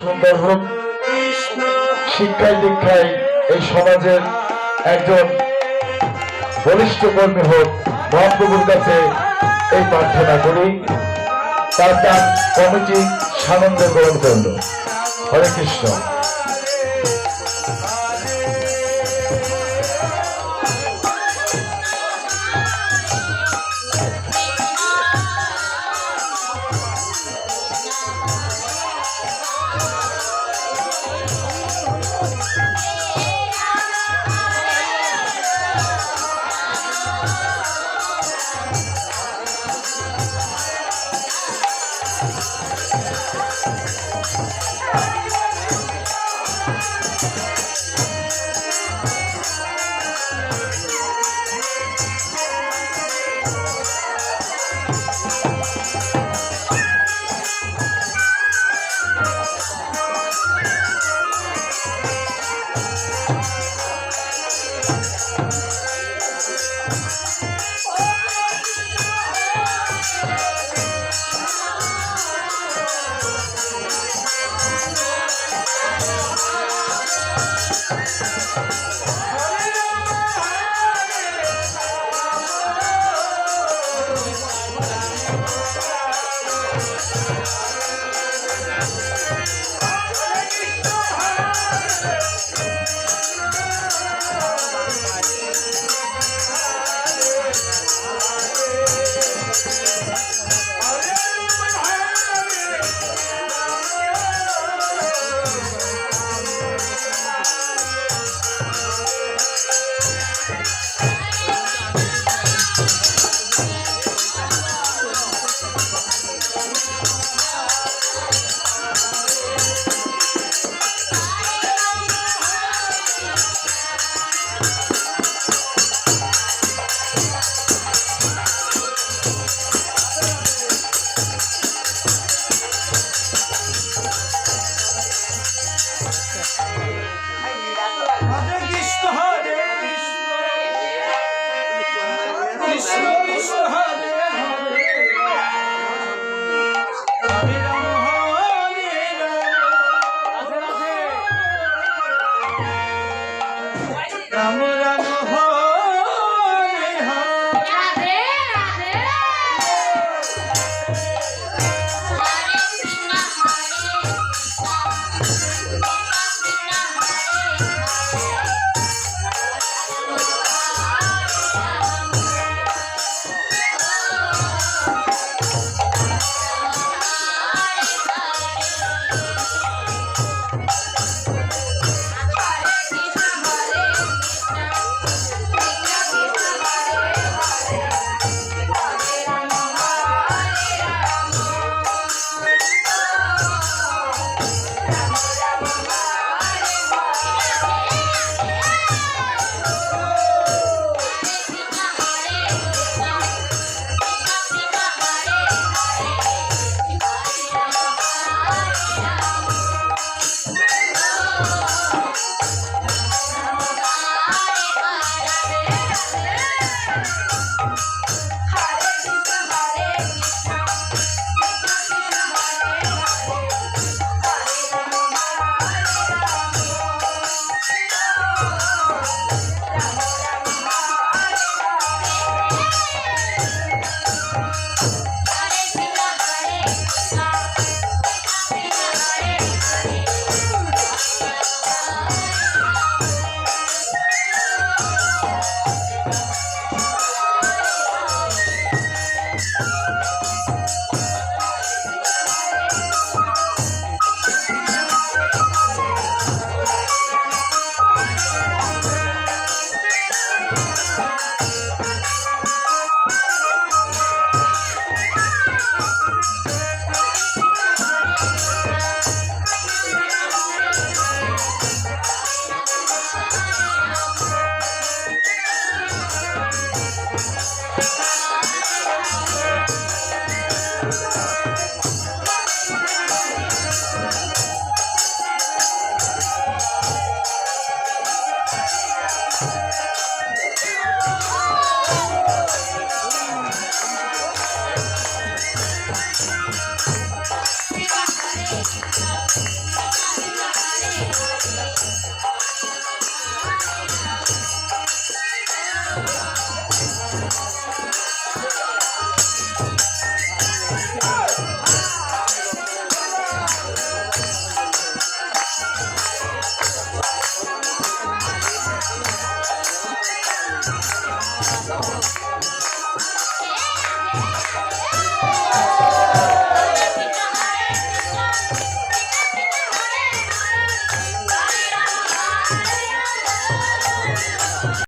সুন্দর হোক শিক্ষায় দীক্ষায় এই সমাজের একজন বলিষ্ঠ কর্মী হোক, মহাপ্রভুর কাছে এই প্রার্থনা করি। তার তার কমিটি সানন্দে গ্রহণ করল। হরে কৃষ্ণ।